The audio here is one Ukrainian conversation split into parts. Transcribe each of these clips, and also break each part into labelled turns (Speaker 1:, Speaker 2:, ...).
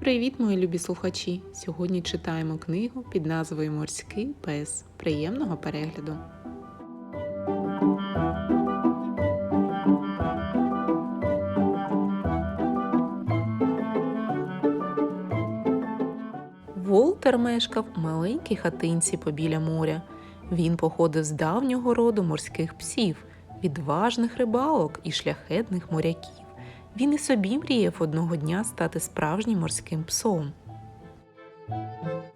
Speaker 1: Привіт, мої любі слухачі! Сьогодні читаємо книгу під назвою Морський пес. Приємного перегляду. Волтер мешкав у маленькій хатинці побіля моря. Він походив з давнього роду морських псів, відважних рибалок і шляхетних моряків. Він і собі мріяв одного дня стати справжнім морським псом.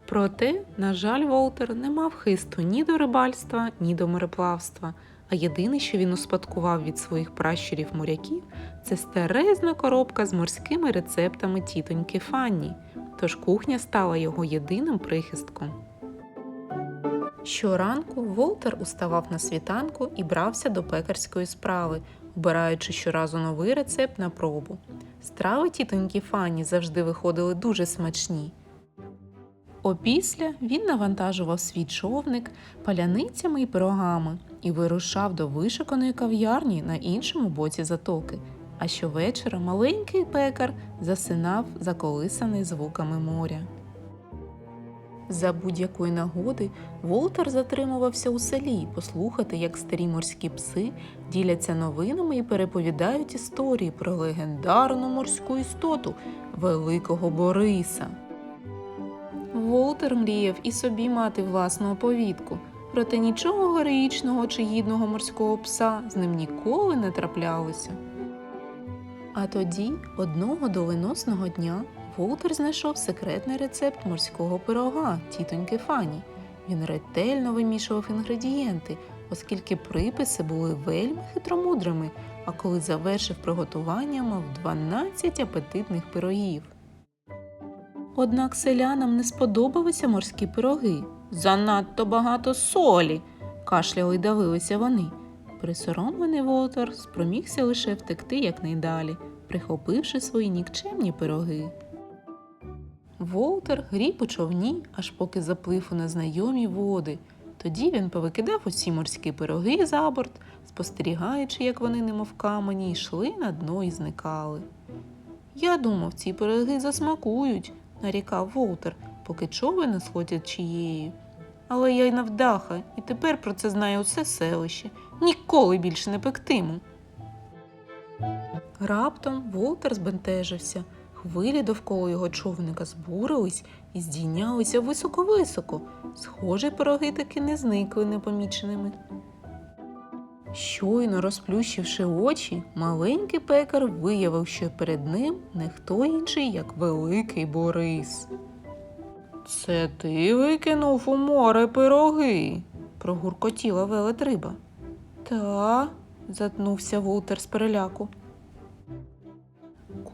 Speaker 1: Проте, на жаль, Волтер не мав хисту ні до рибальства, ні до мореплавства, а єдине, що він успадкував від своїх пращурів моряків, це старезна коробка з морськими рецептами тітоньки Фанні, тож кухня стала його єдиним прихистком. Щоранку Волтер уставав на світанку і брався до пекарської справи, обираючи щоразу новий рецепт на пробу. Страви тітоньки Фанні завжди виходили дуже смачні. Опісля він навантажував свій човник паляницями і пирогами і вирушав до вишиканої кав'ярні на іншому боці затоки. А щовечора маленький пекар засинав заколисаний звуками моря. За будь-якої нагоди Волтер затримувався у селі послухати, як старі морські пси діляться новинами і переповідають історії про легендарну морську істоту великого Бориса. Волтер мріяв і собі мати власну оповідку, проте нічого героїчного чи гідного морського пса з ним ніколи не траплялося. А тоді, одного доленосного дня, Волтер знайшов секретний рецепт морського пирога тітоньки Фані. Він ретельно вимішував інгредієнти, оскільки приписи були вельми хитромудрими, а коли завершив приготування, мав 12 апетитних пирогів. Однак селянам не сподобалися морські пироги. Занадто багато солі, кашляли й давилися вони. Присоромлений Волтер спромігся лише втекти якнайдалі, прихопивши свої нікчемні пироги. Волтер гріб у човні, аж поки заплив у незнайомі води. Тоді він повикидав усі морські пироги за борт, спостерігаючи, як вони, немов камені, йшли на дно і зникали. Я думав, ці пироги засмакують, нарікав Волтер, поки човен не схотять чиєю. Але я й навдаха, і тепер про це знає усе селище. Ніколи більше не пектиму. Раптом Волтер збентежився. Хвилі довкола його човника збурились і здійнялися високо-високо. Схоже, пироги таки не зникли непоміченими. Щойно розплющивши очі, маленький пекар виявив, що перед ним не хто інший, як великий Борис. Це ти викинув у море пироги, прогуркотіла велетриба. Та, затнувся Волтер з переляку.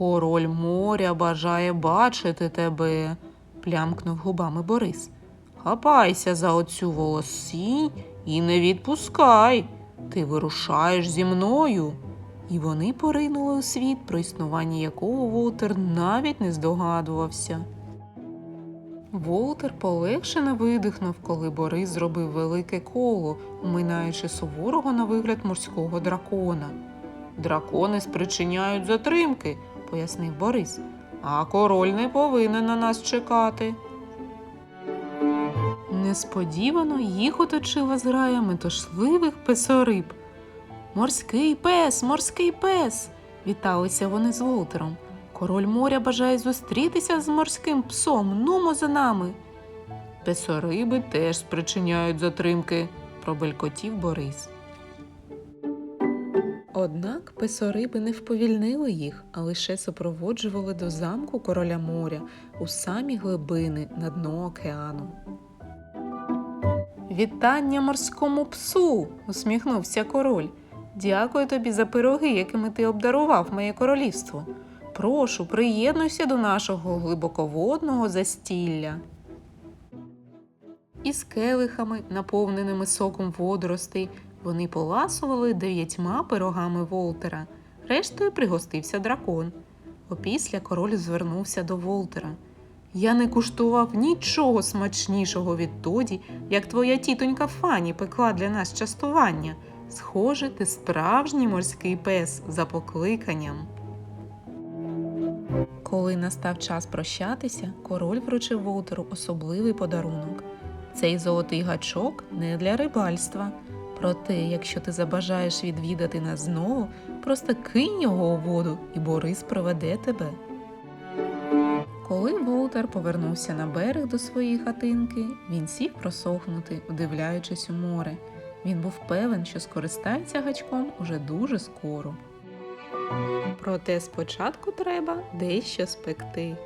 Speaker 1: Король моря бажає бачити тебе, плямкнув губами Борис. Хапайся за оцю волосінь і не відпускай. Ти вирушаєш зі мною. І вони поринули у світ, про існування якого Волтер навіть не здогадувався. Волтер полегшено видихнув, коли Борис зробив велике коло, оминаючи суворого на вигляд морського дракона. Дракони спричиняють затримки, пояснив Борис, а король не повинен на нас чекати. Несподівано їх оточила зграя метушливих песориб. Морський пес, морський пес. віталися вони з Волтером. Король моря бажає зустрітися з морським псом. Нумо за нами. Песориби теж спричиняють затримки, пробелькотів Борис. Однак песориби не вповільнили їх, а лише супроводжували до замку короля моря у самі глибини на дно океану. Вітання морському псу. усміхнувся король. Дякую тобі за пироги, якими ти обдарував моє королівство. Прошу, приєднуйся до нашого глибоководного застілля. Із келихами, наповненими соком водоростей, вони поласували дев'ятьма пирогами Волтера. Рештою пригостився дракон. Опісля король звернувся до Волтера. Я не куштував нічого смачнішого відтоді, як твоя тітонька Фані пекла для нас частування. Схоже, ти справжній морський пес за покликанням. Коли настав час прощатися, король вручив Волтеру особливий подарунок. Цей золотий гачок не для рибальства. Проте, якщо ти забажаєш відвідати нас знову, просто кинь його у воду, і Борис проведе тебе. Коли Волтер повернувся на берег до своєї хатинки, він сів просохнути, вдивляючись у море. Він був певен, що скористається гачком уже дуже скоро. Проте спочатку треба дещо спекти.